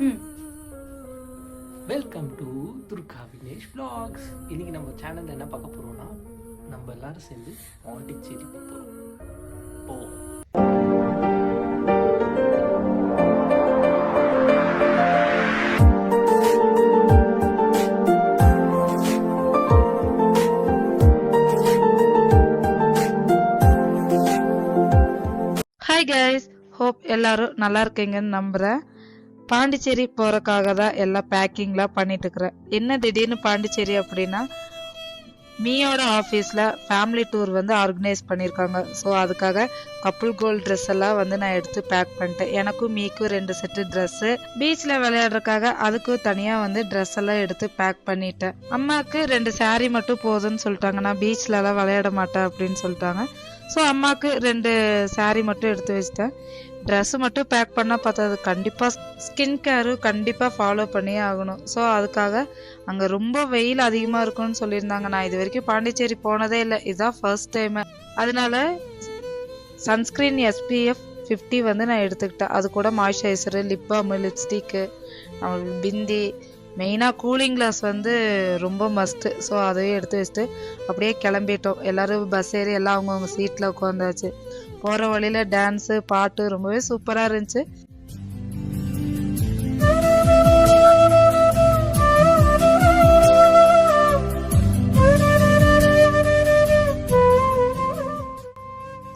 ம் welcome to Durga Vinesh vlogs. இன்னைக்கு நம்ம சேனல்ல என்ன பார்க்க போறோம்னா நம்ம எல்லாரும் சேர்ந்து பாண்டிச்சேரி போக போறோம். போ ஹாய் கைஸ் ஹோப் எல்லாரும் நல்லா இருக்கீங்கன்னு நம்புகிறேன் பாண்டிச்சேரி போகிறக்காக தான் எல்லாம் பேக்கிங்லாம் பண்ணிட்டு இருக்கிறேன் என்ன திடீர்னு பாண்டிச்சேரி அப்படின்னா மீயோட ஆஃபீஸில் ஃபேமிலி டூர் வந்து ஆர்கனைஸ் பண்ணியிருக்காங்க ஸோ அதுக்காக கப்புள் கோல்ட் ட்ரெஸ் எல்லாம் வந்து நான் எடுத்து பேக் பண்ணிட்டேன். எனக்கும் மீக்கும் ரெண்டு செட்டு ட்ரெஸ்ஸு பீச்சில் விளையாடுறக்காக அதுக்கும் தனியாக வந்து ட்ரெஸ் எல்லாம் எடுத்து பேக் பண்ணிட்டேன். அம்மாவுக்கு ரெண்டு saree மட்டும் போதும்னு சொல்லிட்டாங்க. நான் பீச்லலாம் விளையாட மாட்டேன் அப்படின்னு சொல்லிட்டாங்க. ஸோ அம்மாவுக்கு ரெண்டு saree மட்டும் எடுத்து வச்சிட்டேன். ட்ரெஸ்ஸு மட்டும் பேக் பண்ணால் பார்த்தது கண்டிப்பாக ஸ்கின் கேரும் கண்டிப்பாக ஃபாலோ பண்ணியே ஆகணும். ஸோ அதுக்காக அங்கே ரொம்ப வெயில் அதிகமாக இருக்கும்னு சொல்லியிருந்தாங்க. நான் இது வரைக்கும் பாண்டிச்சேரி போனதே இல்லை. இதுதான் ஃபர்ஸ்ட் டைமு அதனால சன்ஸ்க்ரீன் எஸ்பிஎஃப் ஃபிஃப்டி வந்து நான் எடுத்துக்கிட்டேன். அது கூட மாய்ஸ்சரைசரு லிப் பாம் லிப்ஸ்டிக்கு பிந்தி மெயினாக கூலிங் கிளாஸ் வந்து ரொம்ப மஸ்ட்டு ஸோ அதையும் எடுத்து வச்சுட்டு அப்படியே கிளம்பிட்டோம். எல்லோரும் பஸ் ஏறி எல்லாம் அவங்கவுங்க சீட்டில் உட்காந்தாச்சு போகிற வழியில் டான்ஸு பாட்டு ரொம்பவே சூப்பராக இருந்துச்சு.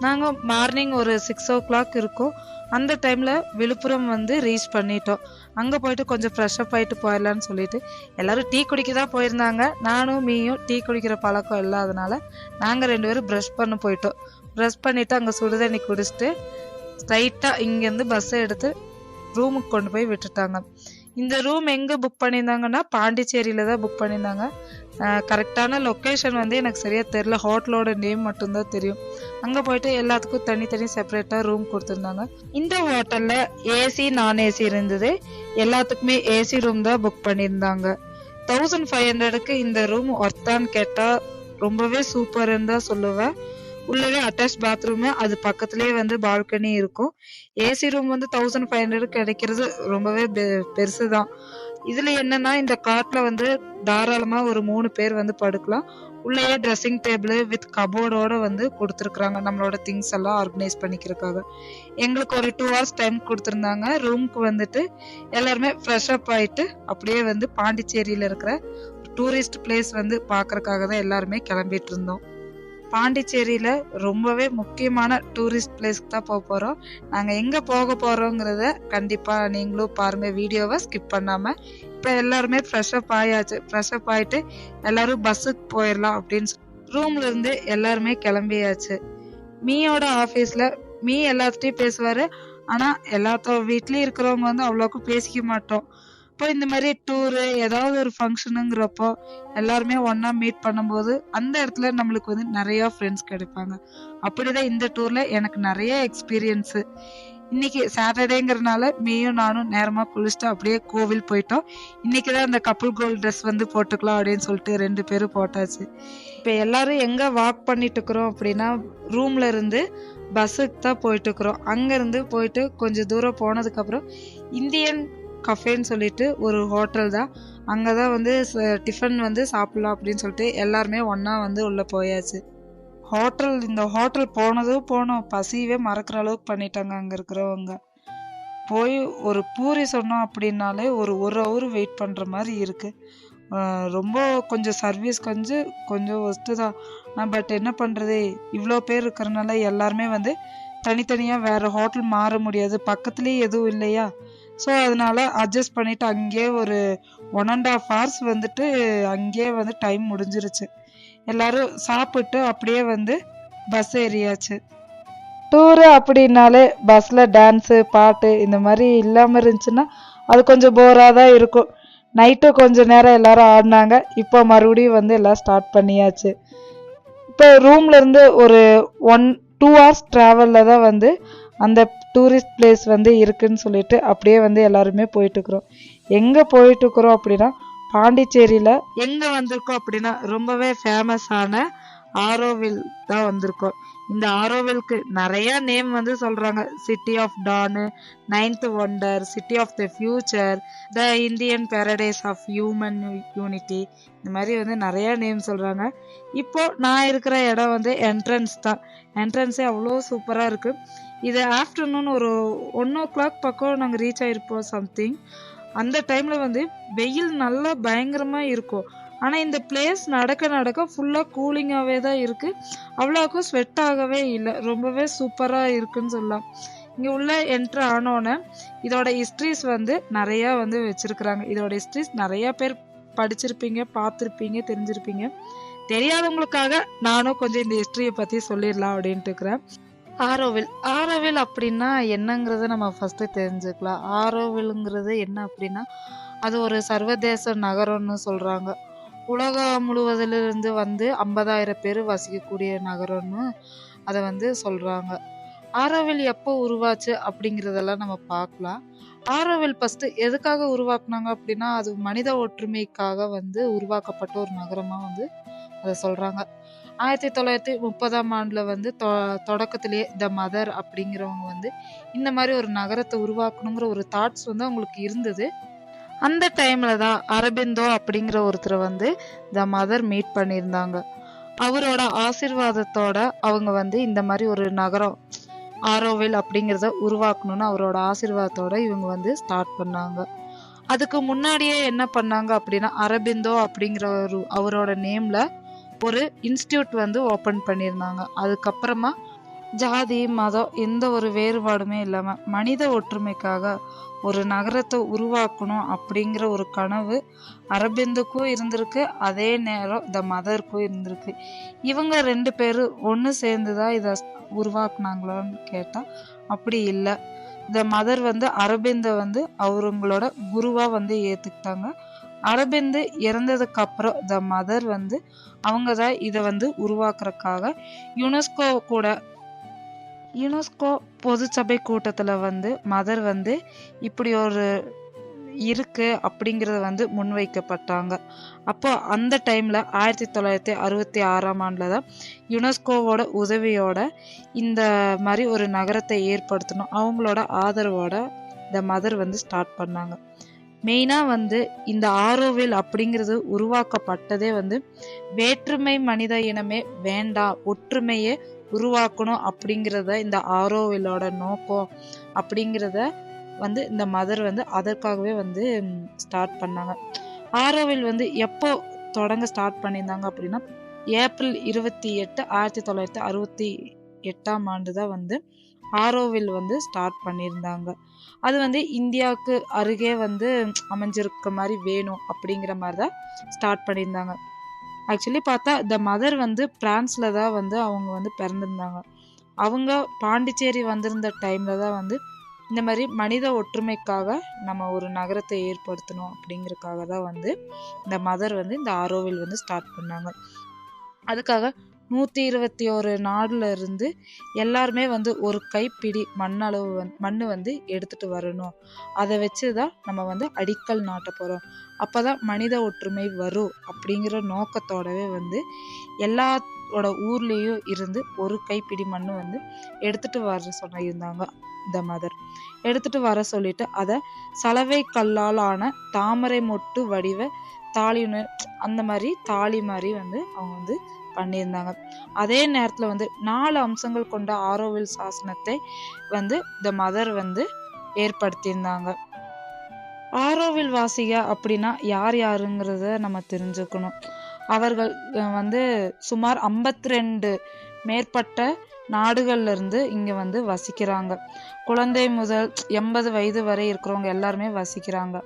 நாங்கள் மார்னிங் ஒரு சிக்ஸ் ஓ கிளாக் இருக்கோம். அந்த டைமில் விழுப்புரம் வந்து ரீச் பண்ணிட்டோம். அங்கே போயிட்டு கொஞ்சம் ஃப்ரெஷ் அப் ஆகிட்டு போயிடலான்னு சொல்லிட்டு எல்லாரும் டீ குடிக்க தான் போயிருந்தாங்க. நானும் மீயும் டீ குடிக்கிற பழக்கம் இல்லாதனால நாங்கள் ரெண்டு பேரும் ப்ரஷ் பண்ண போயிட்டோம். ப்ரஷ் பண்ணிவிட்டு அங்கே சுடுதண்ணி குடிச்சிட்டு ஸ்ட்ரைட்டாக இங்கேருந்து பஸ்ஸை எடுத்து ரூமுக்கு கொண்டு போய் விட்டுட்டாங்க. இந்த ரூம் எங்கே புக் பண்ணியிருந்தாங்கன்னா பாண்டிச்சேரியில் தான் புக் பண்ணியிருந்தாங்க. கரெக்டான லொக்கேஷன் வந்து எனக்கு சரியாக தெரில ஹோட்டலோட நேம் மட்டும்தான் தெரியும். அங்கே போயிட்டு எல்லாத்துக்கும் தனித்தனி செப்பரேட்டாக ரூம் கொடுத்துருந்தாங்க. இந்த ஹோட்டலில் ஏசி நான் ஏசி இருந்தது. எல்லாத்துக்குமே ஏசி ரூம் தான் புக் பண்ணியிருந்தாங்க. தௌசண்ட் ஃபைவ் ஹண்ட்ரடுக்கு இந்த ரூம் ஒர்த்தான்னு கேட்டால் ரொம்பவே சூப்பர்னு தான் சொல்லுவேன். உள்ளவே அட்டாச் பாத்ரூமு அது பக்கத்துலேயே வந்து பால்கனி இருக்கும். ஏசி ரூம் வந்து தௌசண்ட் ஃபைவ் ஹண்ட்ரட் கிடைக்கிறது ரொம்பவே பெ- பெருசு தான் இதில் என்னன்னா இந்த காட்டில் வந்து தாராளமாக ஒரு மூணு பேர் வந்து படுக்கலாம். உள்ளேயே ட்ரெஸ்ஸிங் டேபிள் வித் கபோர்டோட வந்து கொடுத்துருக்குறாங்க நம்மளோட திங்ஸ் எல்லாம் ஆர்கனைஸ் பண்ணிக்கிறதுக்காக. எங்களுக்கு ஒரு டூ ஹவர்ஸ் டைம் கொடுத்துருந்தாங்க. ரூமுக்கு வந்துட்டு எல்லாருமே ஃப்ரெஷ் அப் ஆயிட்டு அப்படியே வந்து பாண்டிச்சேரியில் இருக்கிற டூரிஸ்ட் பிளேஸ் வந்து பார்க்கறக்காக தான் எல்லாருமே கிளம்பிட்டு இருந்தோம். பாண்டிச்சேரியில் ரொம்பவே முக்கியமான டூரிஸ்ட் பிளேஸ்க்கு தான் போக போகிறோம் நாங்கள் எங்கே போக போகிறோங்கிறத கண்டிப்பாக நீங்களும் பாருங்கள் வீடியோவை ஸ்கிப் பண்ணாமல் இப்போ எல்லாருமே ஃப்ரெஷ்அப் ஆயாச்சு. ஃப்ரெஷ்அப் ஆயிட்டு எல்லோரும் பஸ்ஸுக்கு போயிடலாம் அப்படின்னு ரூம்லேருந்து எல்லாருமே கிளம்பியாச்சு. மீயோட ஆஃபீஸில் மீ எல்லாத்துட்டையும் பேசுவார். ஆனால் எல்லாத்தோ வீட்லேயும் இருக்கிறவங்க வந்து அவ்வளோக்கும் பேசிக்க மாட்டோம். இப்போ இந்த மாதிரி டூரு ஏதாவது ஒரு ஃபங்க்ஷனுங்கிறப்போ எல்லாருமே ஒன்றா மீட் பண்ணும்போது அந்த இடத்துல நம்மளுக்கு வந்து நிறைய ஃப்ரெண்ட்ஸ் கிடைப்பாங்க. அப்படிதான் இந்த டூரில் எனக்கு நிறைய எக்ஸ்பீரியன்ஸு இன்னைக்கு சாட்டர்டேங்கிறனால மீயும் நானும் நேரமாக குளிச்சுட்டு அப்படியே கோவில் போயிட்டோம். இன்னைக்கு தான் அந்த கப்புள் கோல்ட் ட்ரெஸ் வந்து போட்டுக்கலாம் அப்படின்னு சொல்லிட்டு ரெண்டு பேரும் போட்டாச்சு. இப்போ எல்லாரும் எங்கே வாக் பண்ணிட்டு இருக்கிறோம் அப்படின்னா ரூம்ல இருந்து பஸ்ஸுக்கு தான் போயிட்டு இருக்கிறோம். அங்கேருந்து போயிட்டு கொஞ்சம் தூரம் போனதுக்கப்புறம் இந்தியன் கஃபேன்னு சொல்லிட்டு ஒரு ஹோட்டல் தான். அங்கே தான் வந்து ச- டிஃபன் வந்து சாப்பிட்லாம் அப்படின்னு சொல்லிட்டு எல்லாருமே ஒன்றா வந்து உள்ளே போயாச்சு. ஹோட்டல் இந்த ஹோட்டல் போனதும் போனோம். பசியவே மறக்கிற அளவுக்கு பண்ணிட்டாங்க அங்கே இருக்கிறவங்க. போய் ஒரு பூரி சொன்னோம் அப்படின்னாலே ஒரு ஒரு ஹவர் வெயிட் பண்ணுற மாதிரி இருக்குது ரொம்ப கொஞ்சம் சர்வீஸ் கொஞ்சம் கொஞ்சம் ஒஸ்ட்டு தான். நான் பட் என்ன பண்ணுறது இவ்வளோ பேர் இருக்கிறனால எல்லாருமே வந்து தனித்தனியாக வேறு ஹோட்டல் மாற முடியாது. பக்கத்துலேயே எதுவும் இல்லையா? ஸோ அதனால அட்ஜஸ்ட் பண்ணிவிட்டு அங்கேயே ஒரு ஒன் அண்ட் ஆஃப் ஹவர்ஸ் வந்துட்டு அங்கேயே வந்து டைம் முடிஞ்சிருச்சு. எல்லாரும் சாப்பிட்டு அப்படியே வந்து பஸ் ஏறியாச்சு. டூரு அப்படின்னாலே பஸ்ஸில் டான்ஸு பாட்டு இந்த மாதிரி இல்லாமல் இருந்துச்சுன்னா அது கொஞ்சம் போராக தான் இருக்கும். நைட்டு கொஞ்ச நேரம் எல்லாரும் ஆடினாங்க. இப்போ மறுபடியும் வந்து எல்லாம் ஸ்டார்ட் பண்ணியாச்சு. இப்போ ரூம்லேருந்து ஒரு ஒன் டூ ஹவர்ஸ் ட்ராவலில் தான் வந்து அந்த டூரிஸ்ட் பிளேஸ் வந்து இருக்குன்னு சொல்லிட்டு அப்படியே வந்து எல்லாருமே போயிட்டு இருக்கிறோம் எங்கே போயிட்டுருக்குறோம் அப்படின்னா பாண்டிச்சேரியில் எங்கே வந்திருக்கோம் அப்படின்னா ரொம்பவே ஃபேமஸான ஆரோவில் தான் வந்திருக்கோம். இந்த ஆரோவெல்க்கு நிறைய நேம் வந்து சொல்றாங்க. City of dawn ninth wonder city of the future the Indian paradise of human unity இந்த மாதிரி வந்து நிறைய நேம் சொல்றாங்க. இப்போ நான் இருக்கிற இடம் வந்து என்ட்ரன்ஸ் தான். என்ட்ரன்ஸே அவ்வளோ சூப்பராக இருக்கு. இது ஆஃப்டர்நூன் ஒரு ஒன் ஓ கிளாக் பக்கம் நாங்கள் ரீச் ஆயிருப்போம் சம்திங் அந்த டைம்ல வந்து வெயில் நல்லா பயங்கரமா இருக்கும். ஆனால் இந்த பிளேஸ் நடக்க நடக்க ஃபுல்லாக கூலிங்காகவே தான் இருக்குது அவ்வளோக்கும் ஸ்வெட் ஆகவே இல்லை. ரொம்பவே சூப்பராக இருக்குன்னு சொல்லலாம். இங்கே உள்ள என்ட்ரு ஆனோன்னே இதோட ஹிஸ்ட்ரிஸ் வந்து நிறையா வந்து வச்சுருக்குறாங்க. இதோட ஹிஸ்ட்ரிஸ் நிறையா பேர் படிச்சிருப்பீங்க பார்த்துருப்பீங்க தெரிஞ்சிருப்பீங்க. தெரியாதவங்களுக்காக நானும் கொஞ்சம் இந்த ஹிஸ்ட்ரியை பற்றி சொல்லிடலாம் அப்படின்ட்டு இருக்கிறேன். ஆரோவில். ஆரோவில் அப்படின்னா என்னங்கிறத நம்ம ஃபஸ்ட்டு தெரிஞ்சுக்கலாம். ஆரோவில்ங்கிறது என்ன அப்படின்னா அது ஒரு சர்வதேச நகரம்னு சொல்கிறாங்க உலகம் முழுவதிலிருந்து வந்து ஐம்பதாயிரம் பேர் வசிக்கக்கூடிய நகரம்னு அதை வந்து சொல்கிறாங்க ஆரோவில் எப்போ உருவாச்சு அப்படிங்கிறதெல்லாம் நம்ம பார்க்கலாம். ஆரோவில் ஃபஸ்ட்டு எதுக்காக உருவாக்குனாங்க அப்படின்னா அது மனித ஒற்றுமைக்காக வந்து உருவாக்கப்பட்ட ஒரு நகரமாக வந்து அதை சொல்கிறாங்க ஆயிரத்தி தொள்ளாயிரத்தி முப்பதாம் ஆண்டில் வந்து தொ தொடக்கத்திலேயே த மதர் அப்படிங்கிறவங்க வந்து இந்த மாதிரி ஒரு நகரத்தை உருவாக்கணுங்கிற ஒரு தாட்ஸ் வந்து அவங்களுக்கு இருந்தது. அந்த டைம்ல தான் அரபிந்தோ அப்படிங்கிற ஒருத்தரை வந்து த மதர் மீட் பண்ணியிருந்தாங்க. அவரோட ஆசிர்வாதத்தோட அவங்க வந்து இந்த மாதிரி ஒரு நகரம் ஆரோவில் அப்படிங்கிறத உருவாக்கணும்னு அவரோட ஆசிர்வாதத்தோட இவங்க வந்து ஸ்டார்ட் பண்ணாங்க. அதுக்கு முன்னாடியே என்ன பண்ணாங்க அப்படின்னா அரபிந்தோ அப்படிங்கிற ஒரு அவரோட நேம்ல ஒரு இன்ஸ்டியூட் வந்து ஓப்பன் பண்ணியிருந்தாங்க. அதுக்கப்புறமா ஜாதி மதம் எந்த ஒரு வேறுபாடுமே இல்லாமல் மனித ஒற்றுமைக்காக ஒரு நகரத்தை உருவாக்கணும் அப்படிங்கிற ஒரு கனவு அரபிந்துக்கும் இருந்திருக்கு அதே நேரம் த மதருக்கும் இருந்திருக்கு. இவங்க ரெண்டு பேரும் ஒன்று சேர்ந்து தான் இதை உருவாக்குனாங்களான்னு கேட்டால் அப்படி இல்லை. த மதர் வந்து அரபிந்தை வந்து அவங்களோட குருவாக வந்து ஏற்றுக்கிட்டாங்க அரபிந்து இறந்ததுக்கு அப்புறம் த மதர் வந்து அவங்க தான் இதை வந்து உருவாக்குறக்காக யுனெஸ்கோ கூட யுனெஸ்கோ பொதுச்சபை கூட்டத்தில் வந்து மதர் வந்து இப்படி ஒரு இருக்கு அப்படிங்கிறது வந்து முன்வைக்கப்பட்டாங்க. அப்போ அந்த டைமில் ஆயிரத்தி தொள்ளாயிரத்தி அறுபத்தி ஆறாம் ஆண்டில் தான் யுனெஸ்கோவோட உதவியோட இந்த மாதிரி ஒரு நகரத்தை ஏற்படுத்தணும். அவங்களோட ஆதரவோட இந்த மதர் வந்து ஸ்டார்ட் பண்ணாங்க. மெயினாக வந்து இந்த ஆரோவில் அப்படிங்கிறது உருவாக்கப்பட்டதே வந்து வேற்றுமை மனித இனமே வேண்டாம் ஒற்றுமையே உருவாக்கணும் அப்படிங்கிறத இந்த ஆரோவிலோட நோக்கம் அப்படிங்கிறத வந்து இந்த மதர் வந்து அதற்காகவே வந்து ஸ்டார்ட் பண்ணாங்க. ஆரோவில் வந்து எப்போ தொடங்க ஸ்டார்ட் பண்ணியிருந்தாங்க அப்படின்னா ஏப்ரல் இருபத்தி எட்டு ஆயிரத்தி தொள்ளாயிரத்தி அறுபத்தி எட்டாம் ஆண்டு தான் வந்து ஆரோவில் வந்து ஸ்டார்ட் பண்ணியிருந்தாங்க. அது வந்து இந்தியாவுக்கு அருகே வந்து அமைஞ்சிருக்க மாதிரி வேணும் அப்படிங்கிற மாதிரி தான் ஸ்டார்ட் பண்ணியிருந்தாங்க. ஆக்சுவலி பார்த்தா த மதர் வந்து பிரான்ஸில் தான் வந்து அவங்க வந்து பிறந்திருந்தாங்க. அவங்க பாண்டிச்சேரி வந்திருந்த டைமில் தான் வந்து இந்த மாதிரி மனித ஒற்றுமைக்காக நம்ம ஒரு நகரத்தை ஏற்படுத்தணும் அப்படிங்கிறதுக்காக தான் வந்து இந்த மதர் வந்து இந்த ஆரோவில் வந்து ஸ்டார்ட் பண்ணாங்க. அதுக்காக நூற்றி இருபத்தி ஒரு நாடுல இருந்து எல்லாருமே வந்து ஒரு கைப்பிடி மண்ணளவு வந் மண் வந்து எடுத்துட்டு வரணும். அதை வச்சு தான் நம்ம வந்து அடிக்கல் நாட்ட போகிறோம் அப்போ தான் மனித ஒற்றுமை வரும் அப்படிங்கிற நோக்கத்தோடவே வந்து எல்லாரோட ஊர்லேயும் இருந்து ஒரு கைப்பிடி மண் வந்து எடுத்துகிட்டு வர சொல்லியிருந்தாங்க இந்த மதர் எடுத்துட்டு வர சொல்லிட்டு அதை சலவை கல்லால் ஆன தாமரை மொட்டு வடிவ தாலின்னு அந்த மாதிரி தாலி மாதிரி வந்து அவங்க வந்து பண்ணியிருந்தாங்க. அதே நேரத்தில் வந்து நாலு அம்சங்கள் கொண்ட ஆரோவில் சாசனத்தை வந்து இந்த மதர் வந்து ஏற்படுத்தியிருந்தாங்க. ஆரோவில் வாசியா அப்படின்னா யார் யாருங்கிறத நம்ம தெரிஞ்சுக்கணும். அவர்கள் வந்து சுமார் 52 ரெண்டு மேற்பட்ட நாடுகள்ல இருந்து இங்க வந்து வசிக்கிறாங்க. குழந்தை முதல் எண்பது வயது வரை இருக்கிறவங்க எல்லாருமே வசிக்கிறாங்க.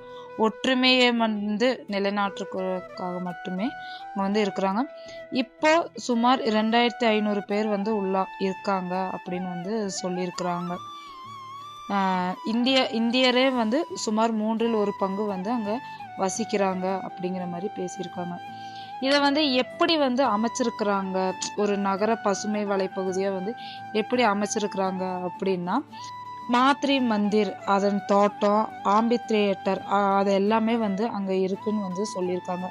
ஒற்றுமையை வந்து நிலைநாட்டுக்காக மட்டுமே அவங்க வந்து இருக்கிறாங்க. இப்போ சுமார் ரெண்டாயிரத்தி ஐநூறு பேர் வந்து உள்ளா இருக்காங்க அப்படின்னு வந்து சொல்லியிருக்கிறாங்க. இந்திய இந்தியரே வந்து சுமார் மூன்றில் ஒரு பங்கு வந்து அங்கே வசிக்கிறாங்க அப்படிங்கிற மாதிரி பேசியிருக்காங்க. இதை வந்து எப்படி வந்து அமைச்சிருக்கிறாங்க? ஒரு நகர பசுமை வலைப்பகுதியை வந்து எப்படி அமைச்சிருக்கிறாங்க அப்படின்னா மாத்ரி மந்திர் அதன் தோட்டம் ஆம்பி தியேட்டர் அது எல்லாமே வந்து அங்கே இருக்குன்னு வந்து சொல்லியிருக்காங்க.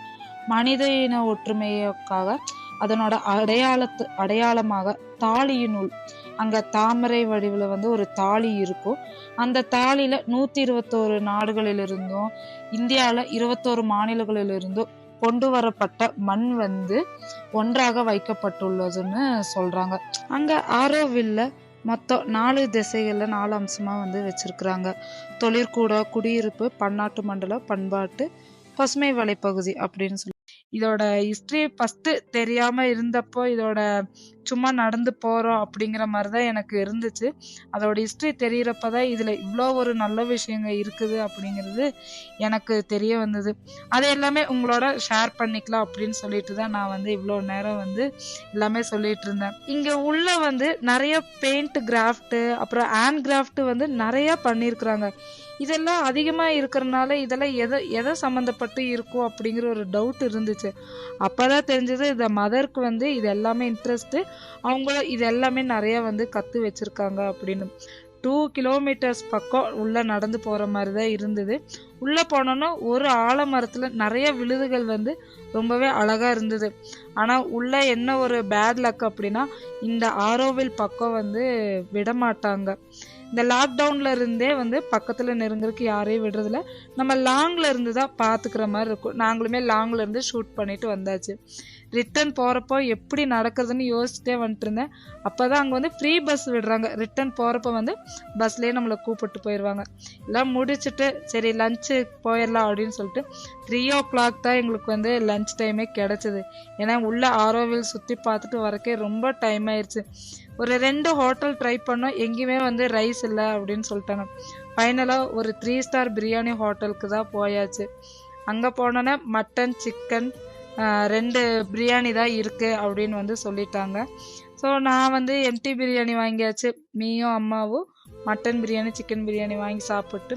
மனித இன ஒற்றுமைக்காக அதனோட அடையாளத்து அடையாளமாக தாலியினுள் அங்கே தாமரை வடிவில் வந்து ஒரு தாலி இருக்கும். அந்த தாலியில் நூற்றி இருபத்தோரு நாடுகளிலிருந்தும் இந்தியாவில் இருபத்தோரு மாநிலங்களிலிருந்தும் கொண்டு வரப்பட்ட மண் வந்து ஒன்றாக வைக்கப்பட்டுள்ளதுன்னு சொல்கிறாங்க அங்கே ஆரோவில்ல மொத்தம் நாலு திசைகளில் நாலு அம்சமாக வந்து வச்சுருக்குறாங்க. தொழிற்கூட குடியிருப்பு பன்னாட்டு மண்டல பண்பாட்டு பசுமை வலைப்பகுதி அப்படின்னு சொல்லி இதோட ஹிஸ்ட்ரி ஃபஸ்ட்டு தெரியாமல் இருந்தப்போ இதோட சும்மா நடந்து போகிறோம் அப்படிங்கிற மாதிரி தான் எனக்கு இருந்துச்சு. அதோட ஹிஸ்ட்ரி தெரிகிறப்ப தான் இதில் இவ்வளோ ஒரு நல்ல விஷயங்கள் இருக்குது அப்படிங்கிறது எனக்கு தெரிய வந்தது. அது எல்லாமே உங்களோட ஷேர் பண்ணிக்கலாம் அப்படின்னு சொல்லிட்டு தான் நான் வந்து இவ்வளோ நேரம் வந்து எல்லாமே சொல்லிட்டு இருந்தேன். இங்கே உள்ள வந்து நிறைய பெயிண்ட் கிராஃப்ட்டு அப்புறம் ஹேண்ட் கிராஃப்ட் வந்து நிறையா பண்ணியிருக்கிறாங்க. இதெல்லாம் அதிகமாக இருக்கிறனால இதெல்லாம் எதை எதை சம்மந்தப்பட்டு இருக்கும் அப்படிங்கிற ஒரு டவுட் இருந்துச்சு. அப்போ தான் தெரிஞ்சது இந்த மதருக்கு வந்து இது எல்லாமே இன்ட்ரெஸ்ட்டு அவங்கள இது எல்லாமே நிறையா வந்து கற்று வச்சுருக்காங்க அப்படின்னு. டூ கிலோமீட்டர்ஸ் பக்கம் உள்ளே நடந்து போகிற மாதிரி தான் இருந்தது. உள்ளே போனோன்னா ஒரு ஆலமரத்தில் நிறைய விழுதுகள் வந்து ரொம்பவே அழகாக இருந்தது. ஆனால் உள்ளே என்ன ஒரு பேட் லக் அப்படின்னா இந்த ஆரோவில் பக்கம் வந்து விடமாட்டாங்க. இந்த லாக்டவுன்ல இருந்தே வந்து பக்கத்தில் நெருங்குறதுக்கு யாரையும் விடுறதில்ல. நம்ம லாங்ல இருந்து தான் பார்த்துக்கிற மாதிரி இருக்கும். நாங்களுமே லாங்ல இருந்து ஷூட் பண்ணிட்டு வந்தாச்சு. ரிட்டர்ன் போகிறப்போ எப்படி நடக்கிறதுன்னு யோசிச்சுட்டே வந்துட்டு இருந்தேன் அப்போ தான் அங்கே வந்து ஃப்ரீ பஸ் விடுறாங்க. ரிட்டர்ன் போகிறப்ப வந்து பஸ்லேயே நம்மளை கூப்பிட்டு போயிடுவாங்க எல்லாம் முடிச்சுட்டு சரி லஞ்சு போயிடலாம் அப்படின்னு சொல்லிட்டு த்ரீ ஓ கிளாக் தான் எங்களுக்கு வந்து லஞ்ச் டைமே கிடச்சிது. ஏன்னா உள்ளே ஆரோவில் சுற்றி பார்த்துட்டு வரக்கே ரொம்ப டைம் ஆயிடுச்சு ஒரு ரெண்டு ஹோட்டல் ட்ரை பண்ணோம். எங்கேயுமே வந்து ரைஸ் இல்லை அப்படின்னு சொல்லிட்டாங்க. ஃபைனலாக ஒரு த்ரீ ஸ்டார் பிரியாணி ஹோட்டலுக்கு தான் போயாச்சு. அங்கே போனோன்னே மட்டன் சிக்கன் ரெண்டு பிரியாணி தான் இருக்குது அப்படின்னு வந்து சொல்லிட்டாங்க. ஸோ நான் வந்து எம்டி பிரியாணி வாங்கியாச்சு. மீயும் அம்மாவும் மட்டன் பிரியாணி சிக்கன் பிரியாணி வாங்கி சாப்பிட்டு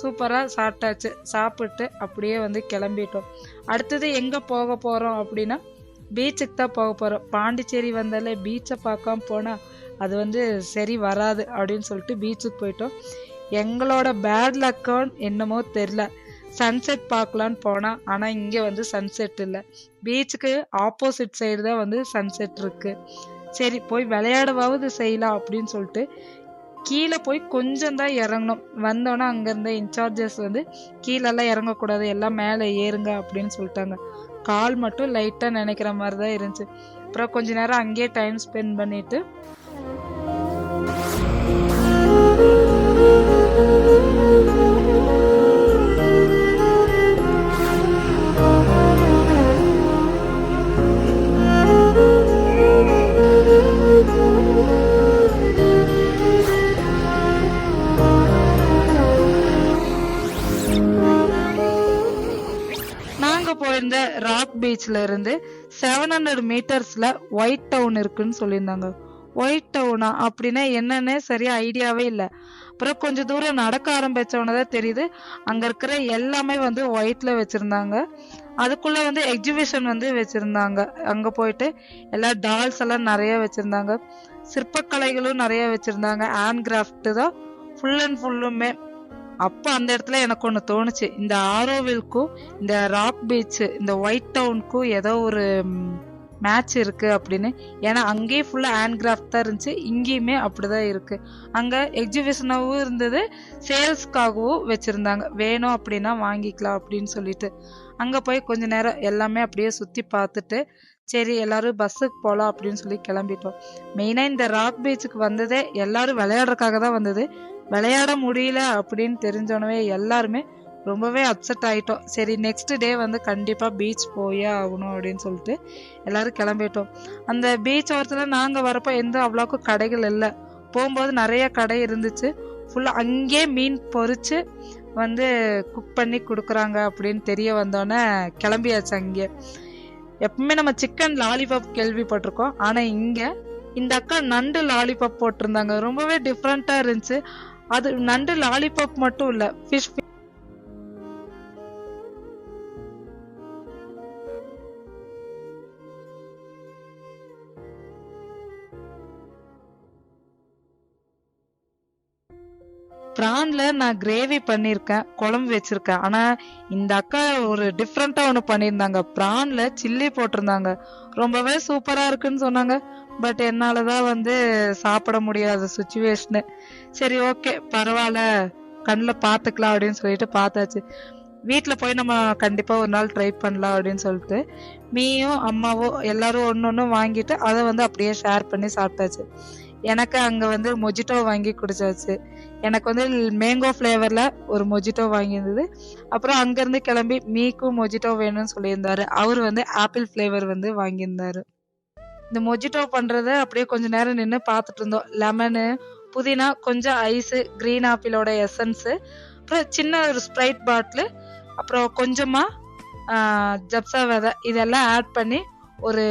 சூப்பராக சாப்பிட்டாச்சு. சாப்பிட்டு அப்படியே வந்து கிளம்பிட்டோம். அடுத்தது எங்கே போக போகிறோம் அப்படின்னா பீச்சுக்கு தான் போக போகிறோம் பாண்டிச்சேரி வந்தாலே பீச்சை பார்க்காம போனால் அது வந்து சரி வராது அப்படின்னு சொல்லிட்டு பீச்சுக்கு போயிட்டோம். எங்களோட பேட் லக்கோன்னு என்னமோ தெரில சன்செட் பார்க்கலான்னு போனால் ஆனால் இங்கே வந்து சன்செட் இல்லை. பீச்சுக்கு ஆப்போசிட் சைடு தான் வந்து சன்செட் இருக்குது சரி போய் விளையாடவாவது செய்யலாம் அப்படின்னு சொல்லிட்டு கீழே போய் கொஞ்சம் தான் இறங்கணும். வந்தோன்னே அங்கேருந்த இன்சார்ஜஸ் வந்து கீழெல்லாம் இறங்கக்கூடாது எல்லாம் மேலே ஏறுங்க அப்படின்னு சொல்லிட்டாங்க. கால் மட்டும் லைட்டாக நினைக்கிற மாதிரி தான் இருந்துச்சு. அப்புறம் கொஞ்ச நேரம் அங்கேயே டைம் ஸ்பெண்ட் பண்ணிட்டு பீச்ல இருந்து செவன் ஹண்ட்ரட் மீட்டர்ஸ்ல ஒயிட் டவுன் இருக்குன்னு சொல்லியிருந்தாங்க. ஒயிட் டவுனா அப்படின்னா என்னன்னே சரியா ஐடியாவே இல்லை. அப்புறம் கொஞ்சம் தூரம் நடக்க ஆரம்பிச்சவன தான் தெரியுது. அங்க இருக்கிற எல்லாமே வந்து ஒயிட்ல வச்சிருந்தாங்க. அதுக்குள்ள வந்து எக்ஸிபிஷன் வந்து வச்சிருந்தாங்க. அங்க போயிட்டு எல்லா டால்ஸ் எல்லாம் நிறைய வச்சிருந்தாங்க. சிற்பக்கலைகளும் நிறைய வச்சிருந்தாங்க. ஹேண்ட் கிராஃப்ட் தான் ஃபுல் அண்ட் ஃபுல்லுமே அப்போ அந்த இடத்துல எனக்கு ஒன்று தோணுச்சு. இந்த ஆரோவில்க்கும் இந்த ராக் பீச் இந்த ஒயிட் டவுனுக்கும் ஏதோ ஒரு மேட்ச் இருக்கு அப்படின்னு. ஏன்னா அங்கேயே ஃபுல்லாக ஹேண்ட் கிராஃப்ட் தான் இருந்துச்சு. இங்கேயுமே அப்படிதான் இருக்கு. அங்கே எக்ஸிபிஷனாகவும் இருந்தது. சேல்ஸ்க்காகவும் வச்சுருந்தாங்க. வேணும் அப்படின்னா வாங்கிக்கலாம் அப்படின்னு சொல்லிட்டு. அங்கே போய் கொஞ்ச நேரம் எல்லாமே அப்படியே சுற்றி பார்த்துட்டு சரி எல்லாரும் பஸ்ஸுக்கு போகலாம் அப்படின்னு சொல்லி கிளம்பிட்டோம். மெயினாக இந்த ராக் பீச்சுக்கு வந்ததே எல்லாரும் விளையாடுறதுக்காக தான் வந்தது. விளையாட முடியல அப்படின்னு தெரிஞ்சோனவே எல்லாருமே ரொம்பவே அப்செட் ஆகிட்டோம் சரி நெக்ஸ்ட் டே வந்து கண்டிப்பாக பீச் போயே ஆகணும் அப்படின்னு சொல்லிட்டு எல்லாரும் கிளம்பிட்டோம். அந்த பீச் ஓரத்தில் நாங்கள் வரப்போ எந்த அவ்வளோக்கு கடைகள் இல்லை. போகும்போது நிறைய கடை இருந்துச்சு. ஃபுல்லாக அங்கேயே மீன் பொறிச்சு வந்து குக் பண்ணி கொடுக்குறாங்க அப்படின்னு தெரிய வந்தோடனே கிளம்பியாச்சு அங்கே எப்பவுமே நம்ம சிக்கன் லாலிபாப் கேள்விப்பட்டிருக்கோம். ஆனால் இங்கே இந்த அக்கா நண்டு லாலிபாப் போட்டிருந்தாங்க. ரொம்பவே டிஃப்ரெண்ட்டாக இருந்துச்சு. அது நண்டு லாலிபாப் மட்டும் இல்ல. ஃபிஷ் ப்ரான்ல நான் கிரேவி பண்ணியிருக்கேன் குழம்பு வச்சிருக்கேன். ஆனா இந்த அக்கா ஒரு டிஃப்ரெண்டா ஒன்று பண்ணியிருந்தாங்க. பிரான்ல சில்லி போட்டிருந்தாங்க. ரொம்பவே சூப்பரா இருக்குன்னு சொன்னாங்க. பட் என்னாலதான் வந்து சாப்பிட முடியாத சுச்சுவேஷனு சரி ஓகே பரவாயில்ல. கண்ணில் பார்த்துக்கலாம் அப்படின்னு சொல்லிட்டு பார்த்தாச்சு. வீட்டில் போய் நம்ம கண்டிப்பாக ஒரு நாள் ட்ரை பண்ணலாம் அப்படின்னு சொல்லிட்டு மீயும் அம்மாவோ எல்லாரும் ஒன்று ஒன்று வாங்கிட்டு அதை வந்து அப்படியே ஷேர் பண்ணி சாப்பிட்டாச்சு. எனக்கு அங்கே வந்து மொஜிட்டோ வாங்கி குடிச்சாச்சு. எனக்கு வந்து மேங்கோ ஃப்ளேவரில் ஒரு மொஜிட்டோ வாங்கியிருந்தது. அப்புறம் அங்கேருந்து கிளம்பி மீக்கும் மொஜிட்டோ வேணும்னு சொல்லியிருந்தாரு. அவர் வந்து ஆப்பிள் ஃப்ளேவர் வந்து வாங்கியிருந்தாரு. இந்த மொஜிட்டோ பண்ணுறத அப்படியே கொஞ்ச நேரம் நின்று பார்த்துட்டு இருந்தோம். லெமனு புதினா கொஞ்சம் ஐஸு க்ரீன் ஆப்பிளோட எசன்ஸு அப்புறம் சின்ன ஒரு ஸ்ப்ரைட் பாட்டிலு அப்புறம் கொஞ்சமாக ஜப்சா விதை. இதெல்லாம் ஆட் பண்ணி ஒரு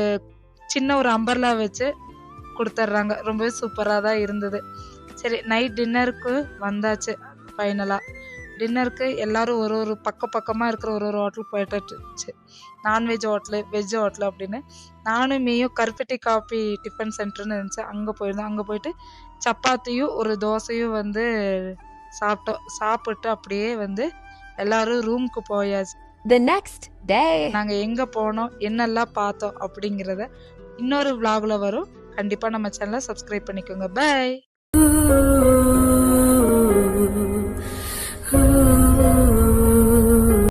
சின்ன ஒரு அம்பர்லா வச்சு கொடுத்துட்றாங்க. ரொம்பவே சூப்பராக தான் இருந்தது. சரி நைட் டின்னருக்கு வந்தாச்சு ஃபைனலாக டின்னருக்கு எல்லாரும் ஒரு ஒரு பக்கம் பக்கமாக இருக்கிற ஒரு ஒரு hotel போயிட்டுச்சு non veg hotel veg hotel அப்படின்னு. நானும் மீயும் கருப்பட்டி காபி டிஃபன் சென்டர்னு இருந்துச்சு. அங்கே போயிருந்தோம். அங்கே போயிட்டு சப்பாத்தியும் ஒரு தோசையும் வந்து சாப்பிட்டோம். சாப்பிட்டு அப்படியே வந்து எல்லாரும் ரூமுக்கு போயாச்சு. The next day. நாங்க எங்க போனோம் என்னெல்லாம் பார்த்தோம் அப்படிங்கறத இன்னொரு vlogல வரும். கண்டிப்பா நம்ம சேனலை சப்ஸ்கிரைப் பண்ணிக்கோங்க. oh, oh.